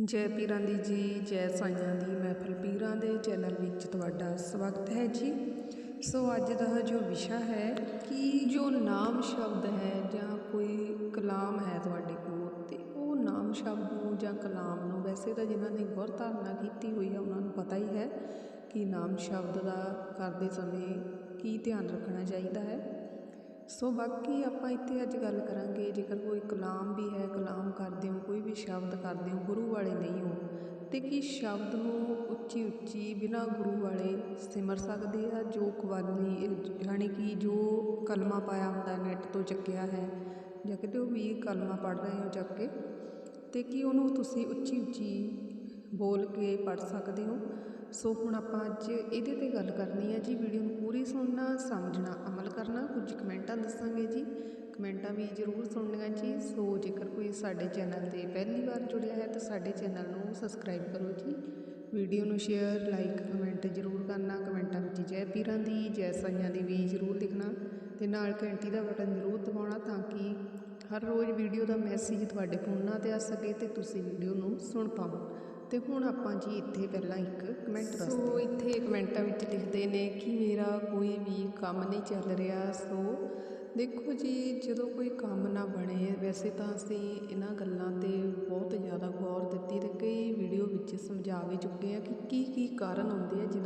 ਜੈ ਪੀਰਾਂ ਦੀ ਜੀ, ਜੈ ਸਾਈਆਂ ਦੀ ਮਹਿਫਲ ਪੀਰਾਂ ਦੇ ਚੈਨਲ ਵਿੱਚ ਤੁਹਾਡਾ ਸਵਾਗਤ ਹੈ ਜੀ। ਸੋ ਅੱਜ ਦਾ ਜੋ ਵਿਸ਼ਾ ਹੈ ਕਿ ਜੋ ਨਾਮ ਸ਼ਬਦ ਹੈ ਜਾਂ ਕੋਈ ਕਲਾਮ ਹੈ ਤੁਹਾਡੇ ਕੋਲ, ਤੇ ਉਹ ਨਾਮ ਸ਼ਬਦ ਨੂੰ ਜਾਂ ਕਲਾਮ ਨੂੰ, ਵੈਸੇ ਤਾਂ ਜਿਨ੍ਹਾਂ ਨੇ ਗੁਰ ਧਾਰਨਾ ਕੀਤੀ ਹੋਈ ਹੈ, ਉਹਨਾਂ ਨੂੰ ਪਤਾ ਹੀ ਹੈ ਕਿ ਨਾਮ ਸ਼ਬਦ ਦਾ ਕਰਦੇ ਸਮੇਂ ਕੀ ਧਿਆਨ ਰੱਖਣਾ ਚਾਹੀਦਾ ਹੈ। ਸੋ ਬਾਕੀ ਆਪਾਂ ਇੱਥੇ ਅੱਜ ਗੱਲ ਕਰਾਂਗੇ, ਜੇਕਰ ਕੋਈ ਕਲਾਮ ਵੀ ਹੈ, ਕਲਾਮ ਕਰਦੇ ਹੋ, ਕੋਈ ਵੀ ਸ਼ਬਦ ਕਰਦੇ ਹੋ, ਗੁਰੂ ਵਾਲੇ ਨਹੀਂ ਹੋ, ਤੇ ਕੀ ਸ਼ਬਦ ਨੂੰ ਉੱਚੀ ਉੱਚੀ ਬਿਨਾਂ ਗੁਰੂ ਵਾਲੇ ਸਿਮਰ ਸਕਦੇ ਆ? ਜੋ ਕਵਾਲੀ, ਯਾਨੀ ਕਿ ਜੋ ਕਲਮਾ ਪਾਇਆ ਹੁੰਦਾ, ਨੈਟ ਤੋਂ ਚੱਕਿਆ ਹੈ, ਜਾਂ ਕਿਤੇ ਉਹ ਵੀ ਕਲਮਾ ਪੜ੍ਹ ਰਹੇ ਹੋ ਚੱਕ ਕੇ, ਤੇ ਕੀ ਉਹਨੂੰ ਤੁਸੀਂ ਉੱਚੀ ਉੱਚੀ ਬੋਲ ਕੇ ਪੜ੍ਹ ਸਕਦੇ ਹੋ। ਸੋ ਹੁਣ ਆਪਾਂ ਅੱਜ ਇਹਦੇ ਤੇ ਗੱਲ ਕਰਨੀ ਹੈ ਜੀ ਵੀਡੀਓ ਨੂੰ ਪੂਰੀ ਸੁਣਨਾ, ਸਮਝਣਾ, ਅਮਲ ਕਰਨਾ। ਕੁਝ ਕਮੈਂਟਾਂ ਦੱਸਾਂਗੇ ਜੀ। ਕਮੈਂਟਾਂ ਵੀ ਜ਼ਰੂਰ ਸੁਣਨੀਆਂ ਜੀ। ਸੋ ਜੇਕਰ ਕੋਈ ਸਾਡੇ ਚੈਨਲ ਤੇ ਪਹਿਲੀ ਵਾਰ ਜੁੜਿਆ ਹੈ ਤਾਂ ਸਾਡੇ ਚੈਨਲ ਨੂੰ ਸਬਸਕ੍ਰਾਈਬ ਕਰੋ ਜੀ। ਵੀਡੀਓ ਨੂੰ ਸ਼ੇਅਰ ਲਾਈਕ ਕਮੈਂਟ ਜ਼ਰੂਰ ਕਰਨਾ। ਕਮੈਂਟਾਂ ਵਿੱਚ ਜੈ ਪੀਰਾਂ ਦੀ, ਜੈ ਸਾਈਆਂ ਦੀ ਵੀ ਜ਼ਰੂਰ ਲਿਖਣਾ। ਤੇ ਨਾਲ ਘੰਟੀ ਦਾ ਬਟਨ ਜ਼ਰੂਰ ਦਬਾਉਣਾ ਤਾਂ ਕਿ ਹਰ ਰੋਜ਼ ਵੀਡੀਓ ਦਾ ਮੈਸੇਜ ਤੁਹਾਡੇ ਫੋਨਾਂ ਤੇ ਆ ਸਕੇ ਤੇ ਤੁਸੀਂ ਵੀਡੀਓ ਨੂੰ ਸੁਣ ਪਾਓ। ਤੇ ਹੁਣ ਆਪਾਂ ਜੀ ਇੱਥੇ ਪਹਿਲਾਂ ਇੱਕ ਕਮੈਂਟ ਦੱਸਦੇ ਸੋ ਇੱਥੇ ਕਮੈਂਟਾਂ ਵਿੱਚ ਲਿਖਦੇ ਨੇ ਕਿ ਮੇਰਾ ਕੋਈ ਵੀ ਕੰਮ ਨਹੀਂ ਚੱਲ ਰਿਹਾ। ਸੋ ਦੇਖੋ ਜੀ ਜਦੋਂ ਕੋਈ ਕੰਮ ਨਾ ਬਣੇ ਵੈਸੇ ਤਾਂ ਅਸੀਂ ਇਹਨਾਂ ਗੱਲਾਂ ਤੇ ਬਹੁਤ ਜ਼ਿਆਦਾ ਗੌਰ ਦਿੱਤੀ ਤੇ ਕਈ ਵੀਡੀਓ ਵਿੱਚ ਸਮਝਾ ਵੀ ਚੁੱਕੇ ਆ ਕਿ ਕੀ ਕੀ ਕਾਰਨ ਹੁੰਦੇ ਆ ਕੰਮ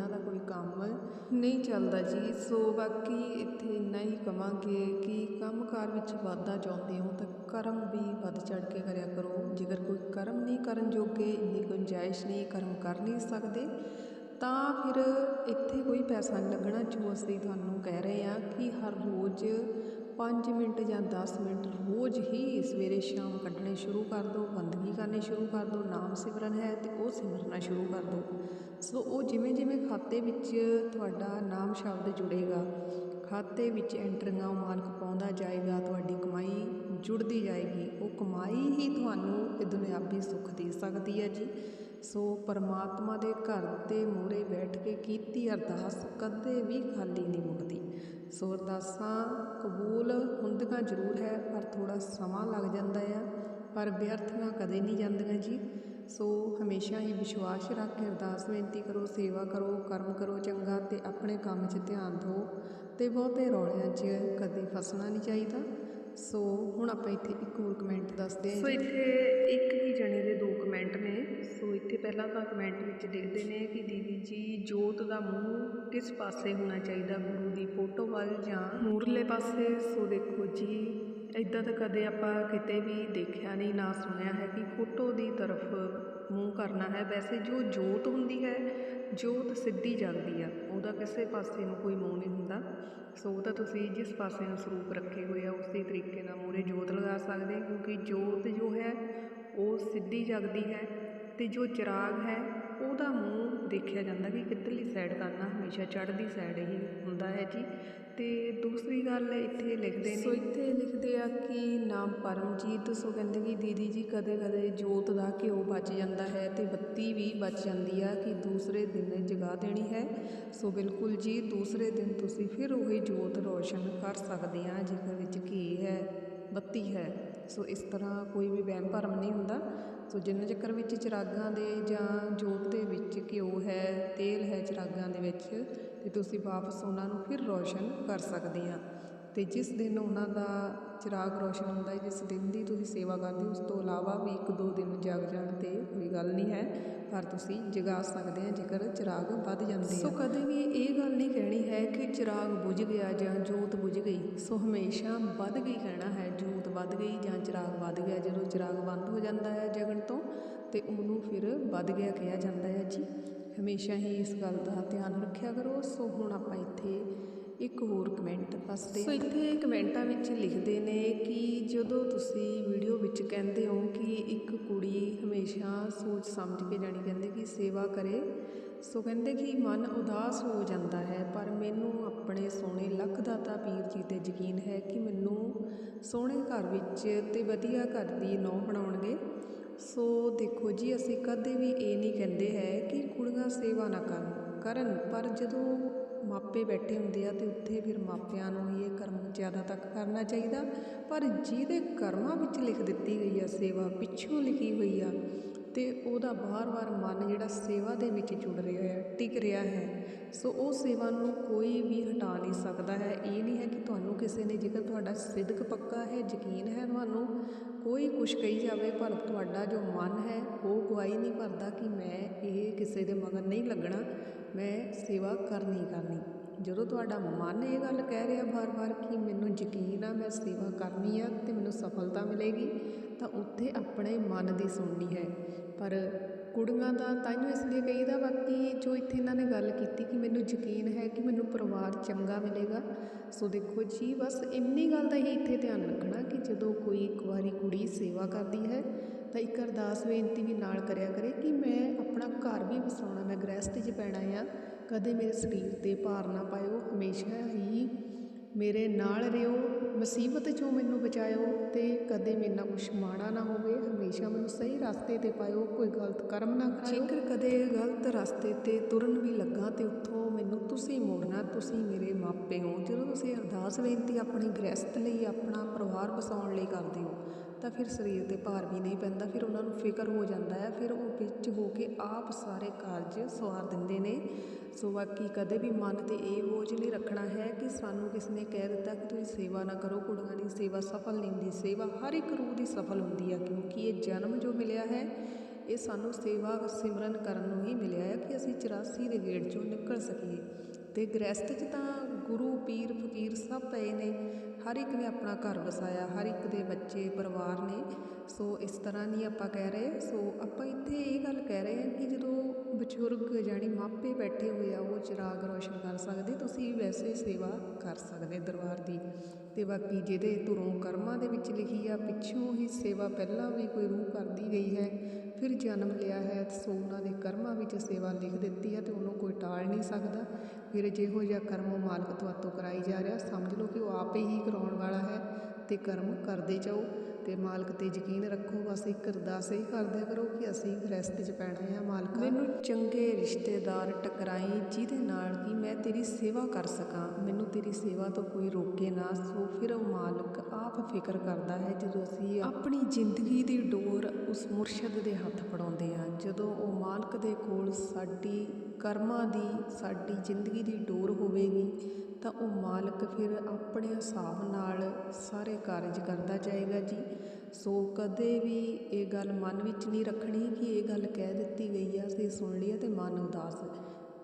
ਨਹੀਂ ਚੱਲਦਾ ਜੀ, ਸੋ ਬਾਕੀ ਇੱਥੇ ਇੰਨਾ ਹੀ ਕਵਾਂਗੇ ਕਿ ਕੰਮਕਾਰ ਵਿੱਚ ਵਾਧਾ ਚਾਹੁੰਦੇ ਹੋ ਤਾਂ ਕਰਮ ਵੀ ਵੱਧ ਚੜ ਕੇ ਕਰਿਆ ਕਰੋ। ਜੇਕਰ ਕੋਈ ਕਰਮ ਨਹੀਂ ਕਰਨ ਜੋਗੇ, ਇੰਨੀ ਗੁੰਜਾਇਸ਼ ਨਹੀਂ ਕਰਮ ਕਰ ਨਹੀਂ ਸਕਦੇ, ਤਾਂ ਫਿਰ ਇੱਥੇ ਕੋਈ ਪੈਸਾ ਨਹੀਂ ਲੱਗਣਾ ਜੋ ਅਸੀਂ ਤੁਹਾਨੂੰ ਕਹਿ ਰਹੇ ਹਾਂ ਕਿ ਹਰ ਰੋਜ਼ 5 ਮਿੰਟ ਜਾਂ 10 ਮਿੰਟ ਰੋਜ਼ ਹੀ ਸਵੇਰੇ ਸ਼ਾਮ ਕੱਢਣੇ ਸ਼ੁਰੂ ਕਰ ਦਿਓ ਬੰਦਗੀ ਕਰਨੀ ਸ਼ੁਰੂ ਕਰ ਦਿਓ ਨਾਮ ਸਿਮਰਨ ਹੈ ਤੇ ਉਹ ਸਿਮਰਨਾ ਸ਼ੁਰੂ ਕਰ ਦਿਓ ਸੋ ਉਹ ਜਿਵੇਂ ਜਿਵੇਂ ਖਾਤੇ ਵਿੱਚ ਤੁਹਾਡਾ ਨਾਮ ਸ਼ਬਦ ਜੁੜੇਗਾ, ਖਾਤੇ ਵਿੱਚ ਐਂਟਰੀਆਂ ਮਾਲਕ ਪਾਉਂਦਾ ਜਾਏਗਾ, ਤੁਹਾਡੀ ਕਮਾਈ ਜੁੜਦੀ ਜਾਏਗੀ, ਉਹ ਕਮਾਈ ਹੀ ਤੁਹਾਨੂੰ ਇਹ ਦੁਨਿਆਵੀ ਸੁੱਖ ਦੇ ਸਕਦੀ ਹੈ ਜੀ। ਸੋ ਪਰਮਾਤਮਾ ਦੇ ਘਰ ਦੇ ਮੂਹਰੇ ਬੈਠ ਕੇ ਕੀਤੀ ਅਰਦਾਸ, ਕਦੇ ਵੀ ਖਾਲੀ ਸੋ ਅਰਦਾਸਾਂ ਕਬੂਲ ਹੁੰਦੀਆਂ ਜ਼ਰੂਰ ਹੈ ਪਰ ਥੋੜਾ ਸਮਾਂ ਲੱਗ ਜਾਂਦਾ ਆ। ਪਰ ਵਿਅਰਥੀਆਂ ਕਦੇ ਨਹੀਂ ਜਾਂਦੀਆਂ ਜੀ। ਸੋ ਹਮੇਸ਼ਾ ਹੀ ਵਿਸ਼ਵਾਸ ਰੱਖ ਕੇ ਅਰਦਾਸ ਬੇਨਤੀ ਕਰੋ ਸੇਵਾ ਕਰੋ ਕਰਮ ਕਰੋ ਚੰਗਾ ਤੇ ਆਪਣੇ ਕੰਮ 'ਚ ਧਿਆਨ ਦਿਓ ਤੇ ਬਹੁਤੇ ਰੌਲਿਆਂ 'ਚ ਕਦੇ ਫਸਣਾ ਨਹੀਂ ਚਾਹੀਦਾ। ਸੋ ਹੁਣ ਆਪਾਂ ਇੱਥੇ ਇੱਕ ਹੋਰ ਕਮੈਂਟ ਦੱਸਦੇ ਹਾਂ ਸੋ ਇੱਥੇ ਇੱਕ ਹੀ ਜਣੇ ਦੇ ਦੋ ਨੇ ਪਹਿਲਾਂ ਤਾਂ ਕਮੈਂਟ ਵਿੱਚ ਦੇਖਦੇ ਨੇ ਕਿ ਦੀਦੀ ਜੀ ਜੋਤ ਦਾ ਮੂੰਹ ਕਿਸ ਪਾਸੇ ਹੋਣਾ ਚਾਹੀਦਾ? ਗੁਰੂ ਦੀ ਫੋਟੋ ਵੱਲ ਜਾਂ ਮੂਰਲੇ ਪਾਸੇ? ਸੋ ਦੇਖੋ ਜੀ ਇਦਾਂ ਤਾਂ ਕਦੇ ਆਪਾਂ ਕਿਤੇ ਵੀ ਦੇਖਿਆ ਨਹੀਂ, ਨਾ ਸੁਣਿਆ ਹੈ ਕਿ ਫੋਟੋ ਦੀ ਤਰਫ ਮੂੰਹ ਕਰਨਾ ਹੈ। ਵੈਸੇ ਜੋ ਜੋਤ ਹੁੰਦੀ ਹੈ, ਜੋਤ ਸਿੱਧੀ ਜਗਦੀ ਆ। ਉਹਦਾ ਕਿਸੇ ਪਾਸੇ ਨੂੰ ਕੋਈ ਮੂੰਹ ਨਹੀਂ ਹੁੰਦਾ। ਸੋ ਉਹ ਤਾਂ ਤੁਸੀਂ ਜਿਸ ਪਾਸੇ ਨੂੰ ਸਰੂਪ ਰੱਖੇ ਹੋਏ ਆ, ਉਸੇ ਤਰੀਕੇ ਨਾਲ ਮੂਰੇ ਜੋਤ ਲਗਾ ਸਕਦੇ ਕਿਉਂਕਿ ਜੋਤ ਜੋ ਹੈ, ਉਹ ਸਿੱਧੀ ਜਗਦੀ ਹੈ। ਅਤੇ ਜੋ ਚਿਰਾਗ ਹੈ, ਉਹਦਾ ਮੂੰਹ ਦੇਖਿਆ ਜਾਂਦਾ ਕਿ ਕਿੱਧਰਲੀ ਸਾਈਡ ਕਰਨਾ ਹਮੇਸ਼ਾ ਚੜ੍ਹਦੀ ਸਾਈਡ ਹੀ ਹੁੰਦਾ ਹੈ ਜੀ। ਅਤੇ ਦੂਸਰੀ ਗੱਲ ਇੱਥੇ ਲਿਖਦੇ ਨੇ ਸੋ ਇੱਥੇ ਲਿਖਦੇ ਆ ਕਿ ਨਾਮ ਪਰਮਜੀਤ, ਸੋ ਕਹਿੰਦੇ ਕਿ ਦੀਦੀ ਜੀ ਕਦੇ ਕਦੇ ਜੋਤ ਦਾ ਘਿਓ ਬਚ ਜਾਂਦਾ ਹੈ ਅਤੇ ਬੱਤੀ ਵੀ ਬਚ ਜਾਂਦੀ ਆ ਕਿ ਦੂਸਰੇ ਦਿਨ ਜਗਾ ਦੇਣੀ ਹੈ। ਸੋ ਬਿਲਕੁਲ ਜੀ, ਦੂਸਰੇ ਦਿਨ ਤੁਸੀਂ ਫਿਰ ਉਹੀ ਜੋਤ ਰੋਸ਼ਨ ਕਰ ਸਕਦੇ ਆ ਜੇਕਰ ਵਿੱਚ ਘੀ ਹੈ। ਬੱਤੀ ਹੈ। ਸੋ ਇਸ ਤਰ੍ਹਾਂ ਕੋਈ ਵੀ ਵਹਿਮ ਭਰਮ ਨਹੀਂ ਹੁੰਦਾ। ਸੋ ਜਿੰਨੇ ਚੱਕਰ ਵਿੱਚ ਚਿਰਾਗਾਂ ਦੇ ਜਾਂ ਜੋਤ ਦੇ ਵਿੱਚ ਘਿਓ ਹੈ, ਤੇਲ ਹੈ ਚਿਰਾਗਾਂ ਦੇ ਵਿੱਚ ਅਤੇ ਤੁਸੀਂ ਵਾਪਸ ਉਹਨਾਂ ਨੂੰ ਫਿਰ ਰੌਸ਼ਨ ਕਰ ਸਕਦੇ ਆ। ਅਤੇ ਜਿਸ ਦਿਨ ਉਹਨਾਂ ਦਾ ਚਿਰਾਗ ਰੌਸ਼ਨ ਹੁੰਦਾ ਜਿਸ ਦਿਨ ਦੀ ਤੁਸੀਂ ਸੇਵਾ ਕਰਦੇ ਹੋ, ਉਸ ਤੋਂ ਇਲਾਵਾ ਵੀ ਇੱਕ ਦੋ ਦਿਨ ਜਗ ਜਾਣ ਤੇ ਕੋਈ ਗੱਲ ਨਹੀਂ ਹੈ, ਪਰ ਤੁਸੀਂ ਜਗਾ ਸਕਦੇ ਆ ਜੇਕਰ ਚਿਰਾਗ ਵੱਧ ਜਾਂਦੇ ਆ। ਸੋ ਕਦੇ ਵੀ ਇਹ ਗੱਲ ਨਹੀਂ ਕਹਿਣੀ ਹੈ ਕਿ ਚਿਰਾਗ ਬੁਝ ਗਿਆ ਜਾਂ ਜੋਤ ਬੁਝ ਗਈ। ਸੋ ਹਮੇਸ਼ਾ ਵੱਧ ਗਈ ਕਹਿਣਾ ਹੈ, ਜੋਤ ਵੱਧ ਗਈ ਜਾਂ ਚਿਰਾਗ ਵੱਧ ਗਿਆ। ਜਦੋਂ ਚਿਰਾਗ ਬੰਦ ਹੋ ਜਾਂਦਾ ਹੈ ਜਗਣ ਤੋਂ, ਤੇ ਉਹਨੂੰ ਫਿਰ ਵੱਧ ਗਿਆ ਕਿਹਾ ਜਾਂਦਾ ਹੈ। ਜੀ, ਹਮੇਸ਼ਾ ਹੀ ਇਸ ਗੱਲ ਦਾ ਧਿਆਨ ਰੱਖਿਆ ਕਰੋ। ਸੋ ਹੁਣ ਆਪਾਂ ਇੱਥੇ ਇੱਕ ਹੋਰ ਕਮੈਂਟ ਦੱਸਦੇ ਸੋ ਇੱਥੇ ਕਮੈਂਟਾਂ ਵਿੱਚ ਲਿਖਦੇ ਨੇ ਕਿ ਜਦੋਂ ਤੁਸੀਂ ਵੀਡੀਓ ਵਿੱਚ ਕਹਿੰਦੇ ਹੋ ਕਿ ਇੱਕ ਕੁੜੀ ਹਮੇਸ਼ਾ ਸੋਚ ਸਮਝ ਕੇ ਜਾਣੀ ਕਹਿੰਦੇ ਕਿ ਸੇਵਾ ਕਰੇ ਸੋ ਕਹਿੰਦੇ ਕਿ ਮਨ ਉਦਾਸ ਹੋ ਜਾਂਦਾ ਹੈ ਪਰ ਮੈਨੂੰ ਆਪਣੇ ਸੋਹਣੇ ਲੱਖ ਦਾਤਾ ਪੀਰ ਜੀ ਤੇ ਯਕੀਨ ਹੈ ਕਿ ਮੈਨੂੰ ਸੋਹਣੇ ਘਰ ਵਿੱਚ ਤੇ ਵਧੀਆ ਘਰ ਦੀ ਨੌ ਬਣਾਉਣਗੇ। ਸੋ ਦੇਖੋ ਜੀ ਅਸੀਂ ਕਦੇ ਵੀ ਇਹ ਨਹੀਂ ਕਹਿੰਦੇ ਹੈ ਕਿ ਕੁੜੀਆਂ ਸੇਵਾ ਨਾ ਕਰਨ ਕਰਨ ਪਰ ਜਦੋਂ ਮਾਪੇ ਬੈਠੇ ਹੁੰਦੇ ਆ ਤੇ ਉੱਥੇ ਫਿਰ ਮਾਪਿਆਂ ਨੂੰ ਹੀ ਇਹ ਕਰਮ ਜ਼ਿਆਦਾ ਤੱਕ ਕਰਨਾ ਚਾਹੀਦਾ। ਪਰ ਜਿਹਦੇ ਕਰਮਾਂ ਵਿੱਚ ਲਿਖ ਦਿੱਤੀ ਗਈ ਆ ਸੇਵਾ, ਪਿੱਛੋਂ ਲਿਖੀ ਹੋਈ ਆ, ਤੇ ਉਹਦਾ ਉਹਦਾ ਵਾਰ-ਵਾਰ ਮਨ ਜਿਹੜਾ ਸੇਵਾ ਦੇ ਵਿੱਚ ਜੁੜ ਰਿਹਾ ਹੈ, ਟਿਕ ਰਿਹਾ ਹੈ। ਸੋ ਉਹ ਸੇਵਾ ਨੂੰ ਕੋਈ ਵੀ ਸਕਦਾ ਹੈ। ਇਹ ਨਹੀਂ ਹੈ ਕਿ ਤੁਹਾਨੂੰ ਕਿਸੇ ਨੇ ਜੇਕਰ ਤੁਹਾਡਾ ਸਿਦਕ ਪੱਕਾ ਹੈ, ਯਕੀਨ ਹੈ ਤੁਹਾਨੂੰ, ਕੋਈ ਕੁਛ ਕਹੀ ਜਾਵੇ, ਪਰ ਤੁਹਾਡਾ ਜੋ ਮਨ ਹੈ, ਉਹ ਗਵਾਹੀ ਨਹੀਂ ਭਰਦਾ ਕਿ ਮੈਂ ਇਹ ਕਿਸੇ ਦੇ ਮਗਰ ਨਹੀਂ ਲੱਗਣਾ। ਮੈਂ ਸੇਵਾ ਕਰਨੀ ਕਰਨੀ। ਜਦੋਂ ਤੁਹਾਡਾ ਮਨ ਇਹ ਗੱਲ ਕਹਿ ਰਿਹਾ ਵਾਰ-ਵਾਰ ਕਿ ਮੈਨੂੰ ਯਕੀਨ ਆ ਮੈਂ ਸੇਵਾ ਕਰਨੀ ਆ ਤੇ ਮੈਨੂੰ ਸਫਲਤਾ ਮਿਲੇਗੀ, ਤਾਂ ਉੱਥੇ ਆਪਣੇ ਮਨ ਦੀ ਸੁਣਨੀ ਹੈ। ਪਰ ਕੁੜੀਆਂ ਦਾ ਤਾਈਓ ਇਸ ਲਈ ਕਹੀਦਾ ਬਾਕੀ ਜੋ ਇੱਥੇ ਇਹਨਾਂ ਨੇ ਗੱਲ ਕੀਤੀ ਕਿ ਮੈਨੂੰ ਯਕੀਨ ਹੈ ਕਿ ਮੈਨੂੰ ਪਰਿਵਾਰ ਚੰਗਾ ਮਿਲੇਗਾ, ਸੋ ਦੇਖੋ ਜੀ, ਬਸ ਇੰਨੀ ਗੱਲ ਦਾ ਹੀ ਇੱਥੇ ਧਿਆਨ ਰੱਖਣਾ ਕਿ ਜਦੋਂ ਕੋਈ ਇੱਕ ਵਾਰੀ ਕੁੜੀ ਸੇਵਾ ਕਰਦੀ ਹੈ, ਤਾਂ ਇੱਕ ਅਰਦਾਸ ਬੇਨਤੀ ਵੀ ਨਾਲ ਕਰਿਆ ਕਰੇ ਕਿ ਮੈਂ ਆਪਣਾ ਘਰ ਵੀ ਵਸਾਉਣਾ, ਮੈਂ ਗ੍ਰਸਤੀ 'ਚ ਪੈਣਾ ਆ ਕਦੇ ਮੇਰੇ ਸਰੀਰ ਤੇ ਭਾਰ ਨਾ ਪਾਇਓ, ਹਮੇਸ਼ਾ ਹੀ ਮੇਰੇ ਨਾਲ ਰਿਓ, ਮੁਸੀਬਤ 'ਚੋਂ ਮੈਨੂੰ ਬਚਾਇਓ ਤੇ ਕਦੇ ਮੇਰੇ ਨਾਲ ਕੁਛ ਮਾੜਾ ਨਾ ਹੋਵੇ, ਹਮੇਸ਼ਾ ਮੈਨੂੰ ਸਹੀ ਰਸਤੇ ਤੇ ਪਾਇਓ, ਕੋਈ ਗਲਤ ਕਰਮ ਨਾ ਕਰਾਇਓ ਜੇਕਰ ਕਦੇ ਗਲਤ ਰਸਤੇ ਤੇ ਤੁਰਨ ਵੀ ਲੱਗਾ ਤੇ ਉੱਥੋਂ ਮੈਨੂੰ ਤੁਸੀਂ ਮੋੜਨਾ, ਤੁਸੀਂ ਮੇਰੇ ਮਾਪੇ ਹੋ, ਜਦੋਂ ਤੁਸੀਂ ਅਰਦਾਸ ਬੇਨਤੀ ਆਪਣੀ ਗ੍ਰਸਤ ਲਈ ਆਪਣਾ ਪਰਿਵਾਰ ਬਸਾਉਣ ਲਈ ਕਰਦੇ ਹੋ ਤਾਂ ਫਿਰ ਸਰੀਰ ਤੇ ਭਾਰ ਵੀ ਨਹੀਂ ਪੈਂਦਾ, ਫਿਰ ਉਹਨਾਂ ਨੂੰ ਫਿਕਰ ਹੋ ਜਾਂਦਾ ਹੈ। ਫਿਰ ਉਹ ਵਿੱਚ ਹੋ ਕੇ ਆਪ ਸਾਰੇ ਕਾਰਜ ਸਵਾਰ ਦਿੰਦੇ ਨੇ। ਸੋ ਬਾਕੀ ਕਦੇ ਵੀ ਮਨ ਤੇ ਇਹ ਬੋਝ ਨਹੀਂ ਰੱਖਣਾ ਹੈ ਕਿ ਸਾਨੂੰ ਕਿਸ ਨੇ ਕਹਿ ਦਿੱਤਾ ਕਿ ਤੁਸੀਂ ਸੇਵਾ ਨਾ ਕਰੋ। ਕੁੜੀਆਂ ਦੀ ਸੇਵਾ ਸਫਲ ਨਹੀਂ ਹੁੰਦੀ, ਸੇਵਾ ਹਰ ਇੱਕ ਰੂਹ ਦੀ ਸਫਲ ਹੁੰਦੀ ਆ, ਕਿਉਂਕਿ ਇਹ ਜਨਮ ਜੋ ਮਿਲਿਆ ਹੈ, ਇਹ ਸਾਨੂੰ ਸੇਵਾ ਸਿਮਰਨ ਕਰਨ ਨੂੰ ਹੀ ਮਿਲਿਆ ਹੈ ਕਿ ਅਸੀਂ 84 ਦੇ ਗੇੜ ਚੋਂ ਨਿਕਲ ਸਕੀਏ। ਤੇ ਗ੍ਰਸਤ 'ਚ ਤਾਂ ਗੁਰੂ, ਪੀਰ, ਫਕੀਰ ਸਭ ਪਏ ਨੇ। ਹਰ ਇੱਕ ਨੇ ਆਪਣਾ ਘਰ ਵਸਾਇਆ, ਹਰ ਇੱਕ ਦੇ ਬੱਚੇ, ਪਰਿਵਾਰ ਨੇ। ਸੋ ਇਸ ਤਰ੍ਹਾਂ ਨਹੀਂ ਆਪਾਂ ਕਹਿ ਰਹੇ ਸੋ ਆਪਾਂ ਇੱਥੇ ਇਹ ਗੱਲ ਕਹਿ ਰਹੇ ਹਾਂ ਕਿ ਜਦੋਂ ਬਜ਼ੁਰਗ ਜਾਣੀ ਮਾਪੇ ਬੈਠੇ ਹੋਏ ਆ, ਉਹ ਚਿਰਾਗ ਰੋਸ਼ਨ ਕਰ ਸਕਦੇ, ਤੁਸੀਂ ਵੈਸੇ ਸੇਵਾ ਕਰ ਸਕਦੇ ਦਰਬਾਰ ਦੀ। ਤੇ ਬਾਕੀ ਜਿਹਦੇ ਧੁਰੋਂ ਕਰਮਾਂ ਦੇ ਵਿੱਚ ਲਿਖੀ ਆ, ਪਿੱਛੋਂ ਹੀ ਸੇਵਾ ਪਹਿਲਾਂ ਵੀ ਕੋਈ ਰੂਹ ਕਰਦੀ ਗਈ ਹੈ। ਫਿਰ ਜਨਮ ਲਿਆ ਹੈ ਸੋ ਉਹਨਾਂ ਦੇ ਕਰਮਾਂ ਵਿੱਚ ਸੇਵਾ ਲਿਖ ਦਿੱਤੀ ਹੈ ਤੇ ਉਹਨੂੰ ਕੋਈ ਟਾਲ ਨਹੀਂ ਸਕਦਾ। ਫਿਰ ਜਿਹੋ ਜਿਹਾ ਕਰਮ ਉਹ ਮਾਲਕ ਤੁਹਾਤੋਂ ਕਰਾਈ ਜਾ ਰਿਹਾ। ਸਮਝ ਲਓ ਕਿ ਉਹ ਆਪੇ ਹੀ ਕਰਾਉਣ ਵਾਲਾ ਹੈ ਤੇ ਕਰਮ ਕਰਦੇ ਜਾਓ। ਤੇ ਮਾਲਕ ਤੇ ਯਕੀਨ ਰੱਖੋ, ਬਸ ਇੱਕ ਅਰਦਾਸ ਹੀ ਕਰਦਿਆ ਕਰੋ ਕਿ ਅਸੀਂ ਗ੍ਰਸਤ 'ਚ ਪੈਣਾ ਹੈ ਮਾਲਕ। ਮੈਨੂੰ ਚੰਗੇ ਰਿਸ਼ਤੇਦਾਰ ਟਕਰਾਈ ਜਿਹਦੇ ਨਾਲ ਕਿ ਮੈਂ ਤੇਰੀ ਸੇਵਾ ਕਰ ਸਕਾਂ। ਮੈਨੂੰ ਤੇਰੀ ਸੇਵਾ ਤੋਂ ਕੋਈ ਰੋਕੇ ਨਾ, ਸੋ ਫਿਰ ਉਹ ਮਾਲਕ ਆਪ ਫਿਕਰ ਕਰਦਾ ਹੈ ਜਦੋਂ ਅਸੀਂ ਆਪਣੀ ਜ਼ਿੰਦਗੀ ਦੀ ਡੋਰ ਉਸ ਮੁਰਸ਼ਦ ਦੇ ਹੱਥ ਫੜਾਉਂਦੇ ਹਾਂ। ਜਦੋਂ ਉਹ ਮਾਲਕ ਦੇ ਕੋਲ ਸਾਡੀ ਕਰਮਾਂ ਦੀ, ਸਾਡੀ ਜ਼ਿੰਦਗੀ ਦੀ ਡੋਰ ਹੋਵੇਗੀ ਤਾਂ ਉਹ ਮਾਲਕ ਫਿਰ ਆਪਣੇ ਹਿਸਾਬ ਨਾਲ ਸਾਰੇ ਕਾਰਜ ਕਰਦਾ ਜਾਏਗਾ ਜੀ। ਸੋ ਕਦੇ ਵੀ ਇਹ ਗੱਲ ਮਨ ਵਿੱਚ ਨਹੀਂ ਰੱਖਣੀ ਕਿ ਇਹ ਗੱਲ ਕਹਿ ਦਿੱਤੀ ਗਈ ਆ, ਅਸੀਂ ਸੁਣ ਲਈ ਆ ਤੇ ਮਨ ਉਦਾਸ।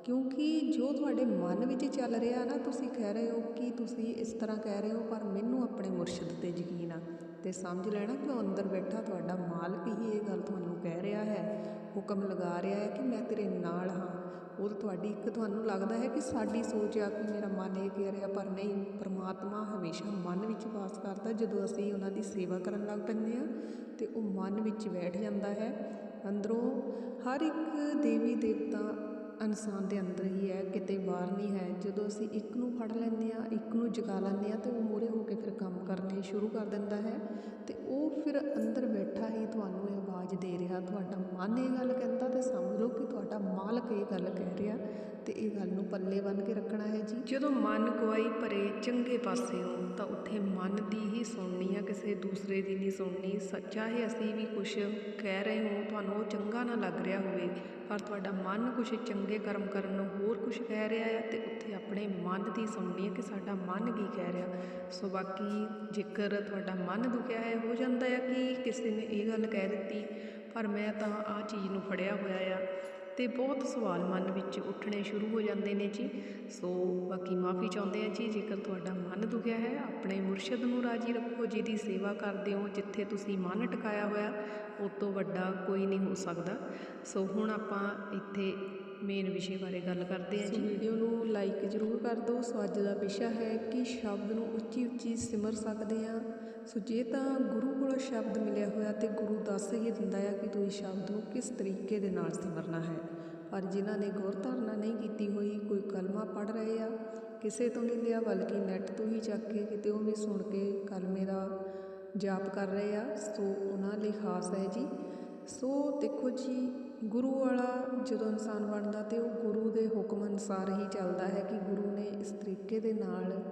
ਕਿਉਂਕਿ ਜੋ ਤੁਹਾਡੇ ਮਨ ਵਿੱਚ ਚੱਲ ਰਿਹਾ ਨਾ, ਤੁਸੀਂ ਕਹਿ ਰਹੇ ਹੋ ਕਿ ਤੁਸੀਂ ਇਸ ਤਰ੍ਹਾਂ ਕਹਿ ਰਹੇ ਹੋ, ਪਰ ਮੈਨੂੰ ਆਪਣੇ ਮੁਰਸ਼ਿਦ ਤੇ ਯਕੀਨ ਆ। ਤੇ ਸਮਝ ਲੈਣਾ ਕਿ ਉਹ ਅੰਦਰ ਬੈਠਾ ਤੁਹਾਡਾ ਮਾਲਕ ਹੀ ਇਹ ਗੱਲ ਤੁਹਾਨੂੰ ਕਹਿ ਰਿਹਾ ਹੈ, ਹੁਕਮ ਲਗਾ ਰਿਹਾ ਹੈ ਕਿ ਮੈਂ ਤੇਰੇ ਨਾਲ ਹਾਂ। ਉਹ ਤੁਹਾਡੀ, ਇੱਕ ਤੁਹਾਨੂੰ ਲੱਗਦਾ ਹੈ ਕਿ ਸਾਡੀ ਸੋਚ ਆ ਕਿ ਮੇਰਾ ਮਨ ਇਹ ਕਹਿ ਰਿਹਾ, ਪਰ ਨਹੀਂ, ਪਰਮਾਤਮਾ ਹਮੇਸ਼ਾ ਮਨ ਵਿੱਚ ਵਾਸ ਕਰਦਾ ਜਦੋਂ ਅਸੀਂ ਉਹਨਾਂ ਦੀ ਸੇਵਾ ਕਰਨ ਲੱਗ ਪੈਂਦੇ ਹਾਂ, ਤੇ ਉਹ ਮਨ ਵਿੱਚ ਬੈਠ ਜਾਂਦਾ ਹੈ। ਅੰਦਰੋਂ ਹਰ ਇੱਕ ਦੇਵੀ ਦੇਵਤਾ ਇਨਸਾਨ ਦੇ ਅੰਦਰ ਹੀ ਹੈ, ਕਿਤੇ ਬਾਹਰ ਨਹੀਂ ਹੈ। ਜਦੋਂ ਅਸੀਂ ਇੱਕ ਨੂੰ ਫੜ ਲੈਂਦੇ ਆ ਇੱਕ ਨੂੰ ਜਗਾ ਲੈਂਦੇ ਆ ਤੇ ਉਹ ਮੂਹਰੇ ਹੋ ਕੇ ਫਿਰ ਕੰਮ ਕਰਨੇ ਸ਼ੁਰੂ ਕਰ ਦਿੰਦਾ ਹੈ। ਤੇ ਉਹ ਫਿਰ ਅੰਦਰ ਬੈਠਾ ਹੀ ਤੁਹਾਨੂੰ ਇਹ ਆਵਾਜ਼ ਦੇ ਰਿਹਾ, ਤੁਹਾਡਾ ਮਨ ਇਹ ਗੱਲ ਕਹਿੰਦਾ ਤੇ ਸਮਝ ਲਓ ਕਿ ਤੁਹਾਡਾ ਮਾਲਕ ਇਹ ਗੱਲ ਕਹਿ ਰਿਹਾ ਤੇ ਇਹ ਗੱਲ ਨੂੰ ਪੱਲੇ ਬੰਨ ਕੇ ਰੱਖਣਾ ਹੈ ਜੀ। ਜਦੋਂ ਮਨ ਗਵਾਈ ਭਰੇ ਚੰਗੇ ਪਾਸੇ ਹੋ ਤਾਂ ਉੱਥੇ ਮਨ ਦੀ ਹੀ ਸੁਣਨੀ ਆ, ਕਿਸੇ ਦੂਸਰੇ ਦੀ ਨਹੀਂ ਸੁਣਨੀ। ਸੱਚਾ ਹੈ ਅਸੀਂ ਵੀ ਕੁਝ ਕਹਿ ਰਹੇ ਹੋ, ਤੁਹਾਨੂੰ ਉਹ ਚੰਗਾ ਨਾ ਲੱਗ ਰਿਹਾ ਹੋਵੇ, ਪਰ ਤੁਹਾਡਾ ਮਨ ਕੁਝ ਚੰਗੇ ਕਰਮ ਕਰਨ ਨੂੰ ਹੋਰ ਕੁਝ ਕਹਿ ਰਿਹਾ ਹੈ ਤੇ ਉੱਥੇ ਆਪਣੇ ਮਨ ਦੀ ਸੁਣਨੀ ਹੈ ਕਿ ਸਾਡਾ ਮਨ ਕੀ ਕਹਿ ਰਿਹਾ। ਸੋ ਬਾਕੀ ਜੇਕਰ ਤੁਹਾਡਾ ਮਨ ਦੁਖਿਆ ਹੈ, ਹੋ ਜਾਂਦਾ ਹੈ ਕਿ ਕਿਸੇ ਨੇ ਇਹ ਗੱਲ ਕਹਿ ਦਿੱਤੀ ਪਰ ਮੈਂ ਤਾਂ ਆ ਚੀਜ਼ ਨੂੰ ਫੜਿਆ ਹੋਇਆ ਆ ਤੇ ਬਹੁਤ ਸਵਾਲ ਮਨ ਵਿੱਚ ਉੱਠਣੇ ਸ਼ੁਰੂ ਹੋ ਜਾਂਦੇ ਨੇ ਜੀ। ਸੋ ਬਾਕੀ ਮਾਫੀ ਚਾਹੁੰਦੇ ਆ ਜੀ ਜੇਕਰ ਤੁਹਾਡਾ ਮਨ ਦੁਖਿਆ ਹੈ ਆਪਣੇ ਮੁਰਸ਼ਿਦ ਨੂੰ ਰਾਜੀ ਰੱਖੋ ਜਿਹਦੀ ਸੇਵਾ ਕਰਦੇ ਹੋ ਜਿੱਥੇ ਤੁਸੀਂ ਮਨ ਟਿਕਾਇਆ ਹੋਇਆ ਉਹ ਤੋਂ ਵੱਡਾ ਕੋਈ ਨਹੀਂ ਹੋ ਸਕਦਾ। ਸੋ ਹੁਣ ਆਪਾਂ ਇੱਥੇ ਮੇਨ ਵਿਸ਼ੇ ਬਾਰੇ ਗੱਲ ਕਰਦੇ ਹਾਂ ਜੀ। ਵੀਡੀਓ ਨੂੰ ਲਾਈਕ ਜ਼ਰੂਰ ਕਰ ਦਿਓ। ਸੋ ਅੱਜ ਦਾ ਵਿਸ਼ਾ ਹੈ ਕਿ ਸ਼ਬਦ ਨੂੰ ਉੱਚੀ ਉੱਚੀ ਸਿਮਰ ਸਕਦੇ ਹਾਂ। ਸੋ ਜੇ ਤਾਂ ਗੁਰੂ ਕੋਲੋਂ ਸ਼ਬਦ ਮਿਲਿਆ ਹੋਇਆ ਤੇ ਗੁਰੂ ਦੱਸ ਹੀ ਦਿੰਦਾ ਆ ਕਿ ਤੁਸੀਂ ਸ਼ਬਦ ਨੂੰ ਕਿਸ ਤਰੀਕੇ ਦੇ ਨਾਲ ਸਿਮਰਨਾ ਹੈ। ਪਰ ਜਿਨ੍ਹਾਂ ਨੇ ਗੌਰ ਧਾਰਨਾ ਨਹੀਂ ਕੀਤੀ ਹੋਈ, ਕੋਈ ਕਲਮਾ ਪੜ ਰਹੇ ਆ, ਕਿਸੇ ਤੋਂ ਨਹੀਂ ਲਿਆ, ਬਲਕਿ ਨੈਟ ਤੋਂ ਹੀ ਚੱਕ ਕੇ ਕਿਤੇ ਉਹ ਵੀ ਸੁਣ ਕੇ ਕਲਮੇ ਦਾ ਜਾਪ ਕਰ ਰਹੇ ਆ। ਸੋ ਉਹਨਾਂ ਲਈ ਖਾਸ ਹੈ ਜੀ। ਸੋ ਦੇਖੋ ਜੀ, ਗੁਰੂ ਵਾਲਾ ਜਦੋਂ ਇਨਸਾਨ ਬਣਦਾ ਤੇ ਉਹ ਗੁਰੂ ਦੇ ਹੁਕਮ ਅਨੁਸਾਰ ਹੀ ਚੱਲਦਾ ਹੈ ਕਿ ਗੁਰੂ ਨੇ ਇਸ ਤਰੀਕੇ ਦੇ ਨਾਲ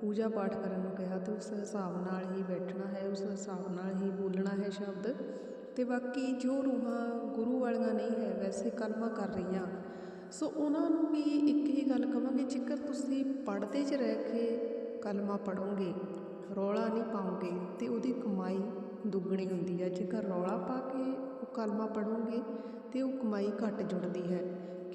ਪੂਜਾ ਪਾਠ ਕਰਨ ਨੂੰ ਕਿਹਾ ਤੇ ਉਸ ਹਿਸਾਬ ਨਾਲ ਹੀ ਬੈਠਣਾ ਹੈ, ਉਸ ਹਿਸਾਬ ਨਾਲ ਹੀ ਬੋਲਣਾ ਹੈ ਸ਼ਬਦ। ਅਤੇ ਬਾਕੀ ਜੋ ਰੂਹਾਂ ਗੁਰੂ ਵਾਲੀਆਂ ਨਹੀਂ ਹੈ, ਵੈਸੇ ਕਲਮਾ ਕਰ ਰਹੀਆਂ। ਸੋ ਉਹਨਾਂ ਨੂੰ ਵੀ ਇੱਕ ਹੀ ਗੱਲ ਕਵਾਂਗੇ, ਜੇਕਰ ਤੁਸੀਂ ਪੜ੍ਹਦੇ 'ਚ ਰਹਿ ਕੇ ਕਲਮਾ ਪੜੋਗੇ ਰੌਲਾ ਨਹੀਂ ਪਾਉਂਗੇ ਤੇ ਉਹਦੀ ਕਮਾਈ ਦੁੱਗਣੀ ਹੁੰਦੀ ਹੈ। ਜੇਕਰ ਰੌਲਾ ਪਾ ਕੇ ਉਹ ਕਲਮਾ ਪੜੋਗੇ ਤੇ ਉਹ ਕਮਾਈ ਘੱਟ ਜੁੜਦੀ ਹੈ।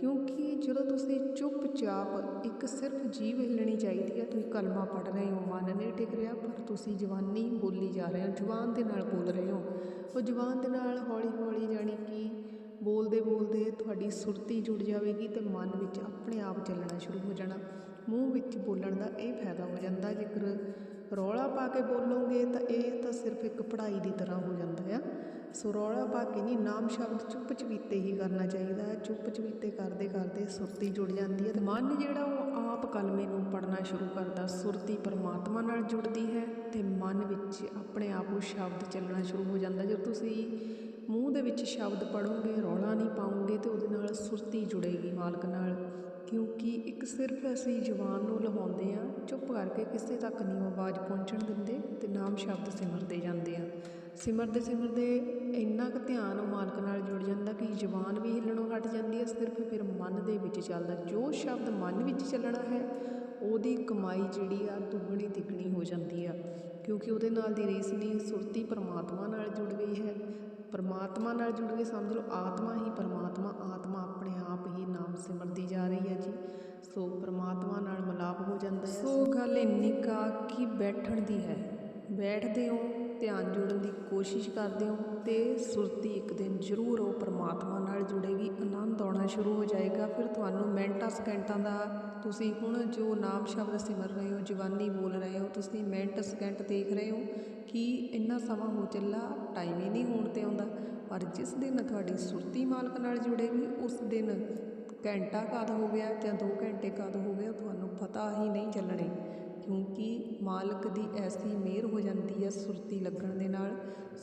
ਕਿਉਂਕਿ ਜਦੋਂ ਤੁਸੀਂ ਚੁੱਪਚਾਪ ਇੱਕ ਸਿਰਫ ਜੀਭ ਹਿੱਲਣੀ ਚਾਹੀਦੀ ਹੈ, ਤੁਸੀਂ ਕਲਮਾ ਪੜ੍ਹ ਰਹੇ ਹੋ, ਮਨ ਨਹੀਂ ਟਿਕ ਰਿਹਾ, ਪਰ ਤੁਸੀਂ ਜਵਾਨੀ ਬੋਲੀ ਜਾ ਰਹੇ ਹੋ ਜ਼ੁਬਾਨ ਦੇ ਨਾਲ ਬੋਲ ਰਹੇ ਹੋ। ਉਹ ਜ਼ੁਬਾਨ ਦੇ ਨਾਲ ਹੌਲੀ ਹੌਲੀ ਜਾਣੀ ਕਿ ਬੋਲਦੇ ਬੋਲਦੇ ਤੁਹਾਡੀ ਸੁਰਤੀ ਜੁੜ ਜਾਵੇਗੀ ਤੇ ਮਨ ਵਿੱਚ ਆਪਣੇ ਆਪ ਚੱਲਣਾ ਸ਼ੁਰੂ ਹੋ ਜਾਣਾ। ਮੂੰਹ ਵਿੱਚ ਬੋਲਣ ਦਾ ਇਹ ਫਾਇਦਾ ਹੋ ਜਾਂਦਾ, ਜੇਕਰ ਰੌਲਾ ਪਾ ਕੇ ਬੋਲੋਗੇ ਤਾਂ ਇਹ ਤਾਂ ਸਿਰਫ ਇੱਕ ਪੜ੍ਹਾਈ ਦੀ ਤਰ੍ਹਾਂ ਹੋ ਜਾਂਦਾ ਆ। ਸੋ ਰੌਲਾ ਪਾ ਕੇ ਨਹੀਂ, ਨਾਮ ਸ਼ਬਦ ਚੁੱਪ ਚਵੀਤੇ ਹੀ ਕਰਨਾ ਚਾਹੀਦਾ ਹੈ। ਚੁੱਪ ਚਵੀਤੇ ਕਰਦੇ ਕਰਦੇ ਸੁਰਤੀ ਜੁੜ ਜਾਂਦੀ ਹੈ ਤੇ ਮਨ ਜਿਹੜਾ ਉਹ ਆਪ ਕਲਮੇ ਨੂੰ ਪੜਨਾ ਸ਼ੁਰੂ ਕਰਦਾ। ਸੁਰਤੀ ਪਰਮਾਤਮਾ ਨਾਲ ਜੁੜਦੀ ਹੈ ਤੇ ਮਨ ਵਿੱਚ ਆਪਣੇ ਆਪ ਉਹ ਸ਼ਬਦ ਚੱਲਣਾ ਸ਼ੁਰੂ ਹੋ ਜਾਂਦਾ। ਜਦੋਂ ਤੁਸੀਂ ਮੂੰਹ ਦੇ ਵਿੱਚ ਸ਼ਬਦ ਪੜੋਂਗੇ ਰੌਲਾ ਨਹੀਂ ਪਾਉਂਗੇ ਤੇ ਉਹਦੇ ਨਾਲ ਸੁਰਤੀ ਜੁੜੇਗੀ ਮਾਲਕ ਨਾਲ। ਕਿਉਂਕਿ ਇੱਕ ਸਿਰਫ ਅਸੀਂ ਜ਼ੁਬਾਨ ਨੂੰ ਲਵਾਉਂਦੇ ਆ ਚੁੱਪ ਕਰਕੇ ਕਿਸੇ ਤੱਕ ਨਹੀਂ ਉਹ ਆਵਾਜ਼ ਪਹੁੰਚਣ ਦਿੰਦੇ ਤੇ ਨਾਮ ਸ਼ਬਦ ਸਿਮਰਦੇ ਜਾਂਦੇ ਆ। ਸਿਮਰਦੇ ਸਿਮਰਦੇ ਇੰਨਾ ਕੁ ਧਿਆਨ ਉਹ ਮਾਲਕ ਨਾਲ ਜੁੜ ਜਾਂਦਾ ਕਿ ਜ਼ੁਬਾਨ ਵੀ ਹਿੱਲਣੋਂ ਹਟ ਜਾਂਦੀ ਹੈ, ਸਿਰਫ ਫਿਰ ਮਨ ਦੇ ਵਿੱਚ ਚੱਲਦਾ। ਜੋ ਸ਼ਬਦ ਮਨ ਵਿੱਚ ਚੱਲਣਾ ਹੈ, ਉਹਦੀ ਕਮਾਈ ਜਿਹੜੀ ਆ ਦੁੱਗਣੀ ਤਿੱਗਣੀ ਹੋ ਜਾਂਦੀ ਹੈ ਕਿਉਂਕਿ ਉਹਦੇ ਨਾਲ ਦੀ ਰੀਸ ਨਹੀਂ, ਸੁਰਤੀ ਪਰਮਾਤਮਾ ਨਾਲ ਜੁੜ ਗਈ ਹੈ। ਪਰਮਾਤਮਾ ਨਾਲ ਜੁੜ ਕੇ ਸਮਝ ਲਓ, ਆਤਮਾ ਹੀ ਪਰਮਾਤਮਾ, ਆਤਮਾ ਆਪਣੇ ਆਪ ਹੀ ਨਾਮ ਸਿਮਰਦੀ ਜਾ ਰਹੀ ਹੈ ਜੀ। ਸੋ ਪਰਮਾਤਮਾ ਨਾਲ ਮਿਲਾਪ ਹੋ ਜਾਂਦਾ ਹੈ। ਸੋ ਗੱਲ ਇੰਨੀ ਕਾ ਕਿ ਬੈਠਣ ਦੀ ਹੈ। ਬੈਠਦੇ ਹੋ ਧਿਆਨ ਜੋੜਨ ਦੀ ਕੋਸ਼ਿਸ਼ ਕਰਦੇ ਹੋ, ਤੇ ਸੁਰਤੀ ਇੱਕ ਦਿਨ ਜ਼ਰੂਰ ਉਹ ਪਰਮਾਤਮਾ ਨਾਲ ਜੁੜੇਗੀ, ਆਨੰਦ ਆਉਣਾ ਸ਼ੁਰੂ ਹੋ ਜਾਏਗਾ। ਫਿਰ ਤੁਹਾਨੂੰ ਮਿੰਟਾਂ, ਸਕਿੰਟਾਂ ਦਾ ਤੁਸੀਂ ਹੁਣ ਜੋ ਨਾਮ ਸ਼ਬਦ ਸਿਮਰ ਰਹੇ ਹੋ, ਜਵਾਨੀ ਬੋਲ ਰਹੇ ਹੋ, ਤੁਸੀਂ ਮਿੰਟ, ਸਕਿੰਟ ਦੇਖ ਰਹੇ ਹੋ ਕਿ ਇੰਨਾ ਸਮਾਂ ਹੋ ਚੱਲਾ ਟਾਈਮ ਹੀ ਨਹੀਂ ਹੋਣ ਤੇ ਆਉਂਦਾ। ਪਰ ਜਿਸ ਦਿਨ ਤੁਹਾਡੀ ਸੁਰਤੀ ਮਾਲਕ ਨਾਲ ਜੁੜੇਗੀ, ਉਸ ਦਿਨ ਘੰਟਾ ਕਦ ਹੋ ਗਿਆ ਜਾਂ 2 ਘੰਟੇ ਕਦ ਹੋ ਗਿਆ ਤੁਹਾਨੂੰ ਪਤਾ ਹੀ ਨਹੀਂ ਚੱਲਣੇ। ਕਿਉਂਕਿ ਮਾਲਕ ਦੀ ਐਸੀ ਮਿਹਰ ਹੋ ਜਾਂਦੀ ਹੈ ਸੁਰਤੀ ਲੱਗਣ ਦੇ ਨਾਲ।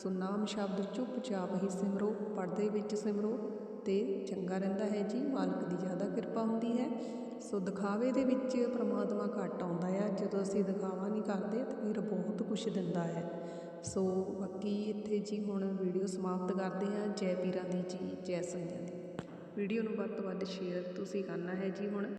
ਸੋ ਨਾਮ ਸ਼ਬਦ ਚੁੱਪਚਾਪ ਹੀ ਸਿਮਰੋ, ਪਰਦੇ ਵਿੱਚ ਸਿਮਰੋ ਤੇ ਚੰਗਾ ਰਹਿੰਦਾ ਹੈ ਜੀ। ਮਾਲਕ ਦੀ ਜ਼ਿਆਦਾ ਕਿਰਪਾ ਹੁੰਦੀ ਹੈ। ਸੋ ਦਿਖਾਵੇ ਦੇ ਵਿੱਚ ਪ੍ਰਮਾਤਮਾ ਘੱਟ ਆਉਂਦਾ ਆ। ਜਦੋਂ ਅਸੀਂ ਦਿਖਾਵਾ ਨਹੀਂ ਕਰਦੇ ਤਾਂ ਫਿਰ ਬਹੁਤ ਕੁਝ ਦਿੰਦਾ ਹੈ। ਸੋ ਬਾਕੀ ਇੱਥੇ ਜੀ ਹੁਣ ਵੀਡੀਓ ਸਮਾਪਤ ਕਰਦੇ ਹਾਂ। ਜੈ ਪੀਰਾਂ ਦੀ ਜੀ, ਜੈ ਸੰਗਿਆਂ ਦੀ। ਵੀਡੀਓ ਨੂੰ ਵੱਧ ਤੋਂ ਵੱਧ ਸ਼ੇਅਰ ਤੁਸੀਂ ਕਰਨਾ ਹੈ ਜੀ ਹੁਣ।